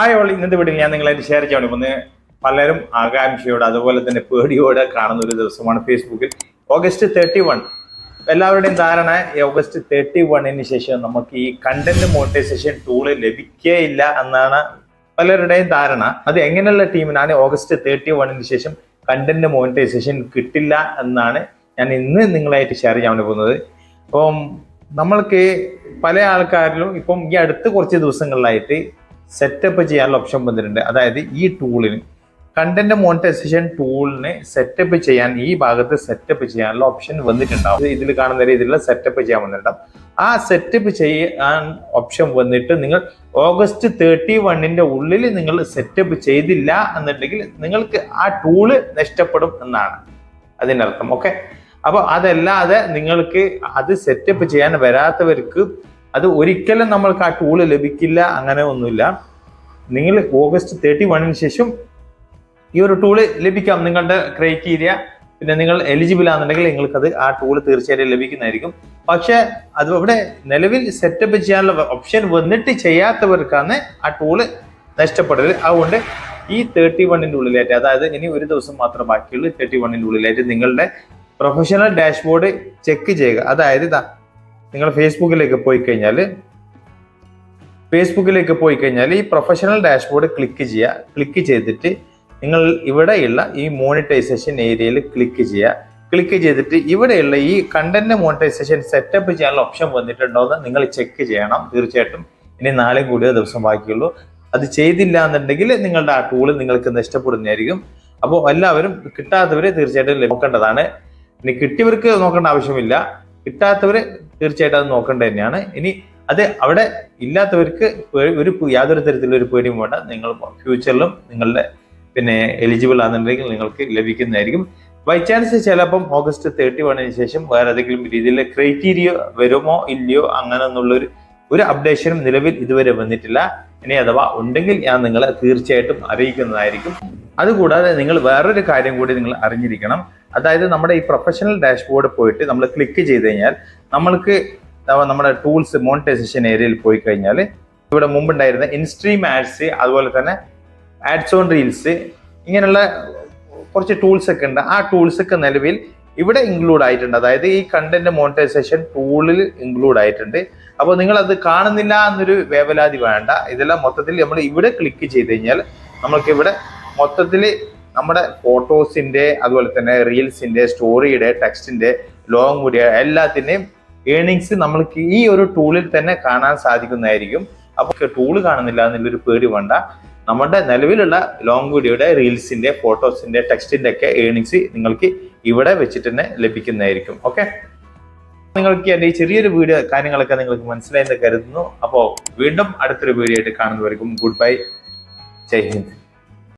Hi all ഇന്നത്തെ വീട്ടിൽ ഞാൻ നിങ്ങളായിട്ട് ഷെയർ ചെയ്യാൻ ഒന്ന് പലരും ആകാംക്ഷയോടെ അതുപോലെ തന്നെ പേടിയോടെ കാണുന്ന ഒരു ദിവസമാണ് ഫേസ്ബുക്കിൽ ഓഗസ്റ്റ് തേർട്ടി വൺ എല്ലാവരുടെയും ധാരണ ഓഗസ്റ്റ് തേർട്ടി വണ്ണിന് ശേഷം നമുക്ക് ഈ കണ്ടന്റ് മോണിറ്റൈസേഷൻ ടൂൾ ലഭിക്കുകയില്ല എന്നാണ് പലരുടെയും ധാരണ. അത് എങ്ങനെയുള്ള ടീമിനാണ് ഓഗസ്റ്റ് തേർട്ടി വണ്ണിന് ശേഷം കണ്ടന്റ് മോണിറ്റൈസേഷൻ കിട്ടില്ല എന്നാണ് ഞാൻ ഇന്ന് നിങ്ങളായിട്ട് ഷെയർ ചെയ്യാൻ പോകുന്നത്. അപ്പം നമ്മൾക്ക് പല ആൾക്കാരിലും ഇപ്പം ഈ അടുത്ത കുറച്ച് ദിവസങ്ങളിലായിട്ട് സെറ്റപ്പ് ചെയ്യാനുള്ള ഓപ്ഷൻ വന്നിട്ടുണ്ട്. അതായത് ഈ ടൂളിന് കണ്ടന്റ് മോണിറ്റൈസേഷൻ ടൂളിനെ സെറ്റപ്പ് ചെയ്യാൻ ഈ ഭാഗത്ത് സെറ്റപ്പ് ചെയ്യാനുള്ള ഓപ്ഷൻ വന്നിട്ടുണ്ടാവും. ഇതിൽ കാണുന്ന രീതിയിലുള്ള സെറ്റപ്പ് ചെയ്യാൻ വന്നിട്ടുണ്ടാവും. ആ സെറ്റപ്പ് ചെയ്യാൻ ഓപ്ഷൻ വന്നിട്ട് നിങ്ങൾ ഓഗസ്റ്റ് തേർട്ടി വണ്ണിന്റെ ഉള്ളിൽ നിങ്ങൾ സെറ്റപ്പ് ചെയ്തില്ല എന്നുണ്ടെങ്കിൽ നിങ്ങൾക്ക് ആ ടൂൾ നഷ്ടപ്പെടും എന്നാണ് അതിനർത്ഥം. ഓക്കെ അപ്പോൾ അതല്ലാതെ നിങ്ങൾക്ക് അത് സെറ്റപ്പ് ചെയ്യാൻ വരാത്തവർക്ക് അത് ഒരിക്കലും നമ്മൾക്ക് ആ ടൂൾ ലഭിക്കില്ല അങ്ങനെ ഒന്നുമില്ല. നിങ്ങൾ ഓഗസ്റ്റ് തേർട്ടി വണ്ണിന് ശേഷം ഈ ഒരു ടൂൾ ലഭിക്കാം നിങ്ങളുടെ ക്രൈറ്റീരിയ. പിന്നെ നിങ്ങൾ എലിജിബിൾ ആണെന്നുണ്ടെങ്കിൽ നിങ്ങൾക്കത് ആ ടൂൾ തീർച്ചയായിട്ടും ലഭിക്കുന്നതായിരിക്കും. പക്ഷെ അത് ഇവിടെ നിലവിൽ സെറ്റപ്പ് ചെയ്യാനുള്ള ഓപ്ഷൻ വന്നിട്ട് ചെയ്യാത്തവർക്കാണ് ആ ടൂൾ നഷ്ടപ്പെടരുത് അതുകൊണ്ട് ഈ തേർട്ടി വണ്ണിന്റെ ഉള്ളിലായിട്ട് അതായത് ഇനി ഒരു ദിവസം മാത്രം ബാക്കിയുള്ളൂ തേർട്ടി വണ്ണിന്റെ ഉള്ളിലായിട്ട് നിങ്ങളുടെ പ്രൊഫഷണൽ ഡാഷ്ബോർഡ് ചെക്ക് ചെയ്യുക. അതായത് ഇതാ നിങ്ങൾ ഫേസ്ബുക്കിലേക്ക് പോയി കഴിഞ്ഞാൽ ഫേസ്ബുക്കിലേക്ക് പോയി കഴിഞ്ഞാൽ ഈ പ്രൊഫഷണൽ ഡാഷ്ബോർഡ് ക്ലിക്ക് ചെയ്യുക ക്ലിക്ക് ചെയ്തിട്ട് നിങ്ങൾ ഇവിടെയുള്ള ഈ മോണിറ്റൈസേഷൻ ഏരിയയിൽ ക്ലിക്ക് ചെയ്യുക ക്ലിക്ക് ചെയ്തിട്ട് ഇവിടെയുള്ള ഈ കണ്ടന്റ് മോണിറ്റൈസേഷൻ സെറ്റപ്പ് ചെയ്യാനുള്ള ഓപ്ഷൻ വന്നിട്ടുണ്ടോ എന്ന് നിങ്ങൾ ചെക്ക് ചെയ്യണം തീർച്ചയായിട്ടും. ഇനി നാളെ കൂടിയ ദിവസം ബാക്കിയുള്ളൂ. അത് ചെയ്തില്ല എന്നുണ്ടെങ്കിൽ നിങ്ങളുടെ ആ ടൂൾ നിങ്ങൾക്ക് നഷ്ടപ്പെടുന്നതായിരിക്കും അപ്പോൾ എല്ലാവരും കിട്ടാത്തവരെ തീർച്ചയായിട്ടും നോക്കേണ്ടതാണ്. ഇനി കിട്ടിയവർക്ക് നോക്കേണ്ട ആവശ്യമില്ല. കിട്ടാത്തവർ തീർച്ചയായിട്ടും അത് നോക്കേണ്ടത് തന്നെയാണ്. ഇനി അത് അവിടെ ഇല്ലാത്തവർക്ക് ഒരു യാതൊരു തരത്തിലുള്ള ഒരു പേടിയും വേണ്ട. നിങ്ങൾ ഫ്യൂച്ചറിലും നിങ്ങളുടെ പിന്നെ എലിജിബിൾ ആണെന്നുണ്ടെങ്കിൽ നിങ്ങൾക്ക് ലഭിക്കുന്നതായിരിക്കും. ബൈ ചാൻസ് ചിലപ്പം ഓഗസ്റ്റ് തേർട്ടി വണ്ണിന് ശേഷം വേറെ ഏതെങ്കിലും രീതിയിൽ ക്രൈറ്റീരിയ വരുമോ ഇല്ലയോ അങ്ങനെ എന്നുള്ളൊരു ഒരു അപ്ഡേഷനും നിലവിൽ ഇതുവരെ വന്നിട്ടില്ല. ഇനി അഥവാ ഉണ്ടെങ്കിൽ ഞാൻ നിങ്ങളെ തീർച്ചയായിട്ടും അറിയിക്കുന്നതായിരിക്കും. അതുകൂടാതെ നിങ്ങൾ വേറൊരു കാര്യം കൂടി നിങ്ങൾ അറിഞ്ഞിരിക്കണം. അതായത് നമ്മുടെ ഈ പ്രൊഫഷണൽ ഡാഷ്ബോർഡ് പോയിട്ട് നമ്മൾ ക്ലിക്ക് ചെയ്ത് കഴിഞ്ഞാൽ നമ്മൾക്ക് നമ്മുടെ ടൂൾസ് മോണിറ്റൈസേഷൻ ഏരിയയിൽ പോയി കഴിഞ്ഞാൽ ഇവിടെ മുമ്പുണ്ടായിരുന്ന ഇൻസ്ട്രീം ആഡ്സ് അതുപോലെ തന്നെ ആഡ്സ് ഓൺ റീൽസ് ഇങ്ങനെയുള്ള കുറച്ച് ടൂൾസ് ഒക്കെ ഉണ്ട്. ആ ടൂൾസ് ഒക്കെ നിലവിൽ ഇവിടെ ഇൻക്ലൂഡ് ആയിട്ടുണ്ട്. അതായത് ഈ കണ്ടന്റ് മോണിറ്റൈസേഷൻ ടൂളിൽ ഇൻക്ലൂഡ് ആയിട്ടുണ്ട്. അപ്പോൾ നിങ്ങൾ അത് കാണുന്നില്ല എന്നൊരു വേവലാതി വേണ്ട. ഇതെല്ലാം മൊത്തത്തിൽ നമ്മൾ ഇവിടെ ക്ലിക്ക് ചെയ്ത് കഴിഞ്ഞാൽ നമ്മൾക്ക് ഇവിടെ മൊത്തത്തിൽ നമ്മുടെ ഫോട്ടോസിന്റെ അതുപോലെ തന്നെ റീൽസിന്റെ സ്റ്റോറിയുടെ ടെക്സ്റ്റിന്റെ ലോങ് വീഡിയോ എല്ലാത്തിന്റെയും ഏണിങ്സ് നമ്മൾക്ക് ഈ ഒരു ടൂളിൽ തന്നെ കാണാൻ സാധിക്കുന്നതായിരിക്കും. അപ്പോൾ ടൂൾ കാണുന്നില്ല എന്നുള്ളൊരു പേടി വേണ്ട. നമ്മുടെ നിലവിലുള്ള ലോങ് വീഡിയോയുടെ റീൽസിന്റെ ഫോട്ടോസിന്റെ ടെക്സ്റ്റിന്റെ ഒക്കെ ഏണിങ്സ് നിങ്ങൾക്ക് ഇവിടെ വെച്ചിട്ട് തന്നെ ലഭിക്കുന്നതായിരിക്കും. ഓക്കെ നിങ്ങൾക്ക് എന്റെ ഈ ചെറിയൊരു വീഡിയോ കാര്യങ്ങളൊക്കെ നിങ്ങൾക്ക് മനസ്സിലായെന്ന് കരുതുന്നു. അപ്പോൾ വീണ്ടും അടുത്തൊരു വീഡിയോ ആയിട്ട് കാണുന്നവർക്കും ഗുഡ് ബൈ ജയ് ഹിന്ദ്.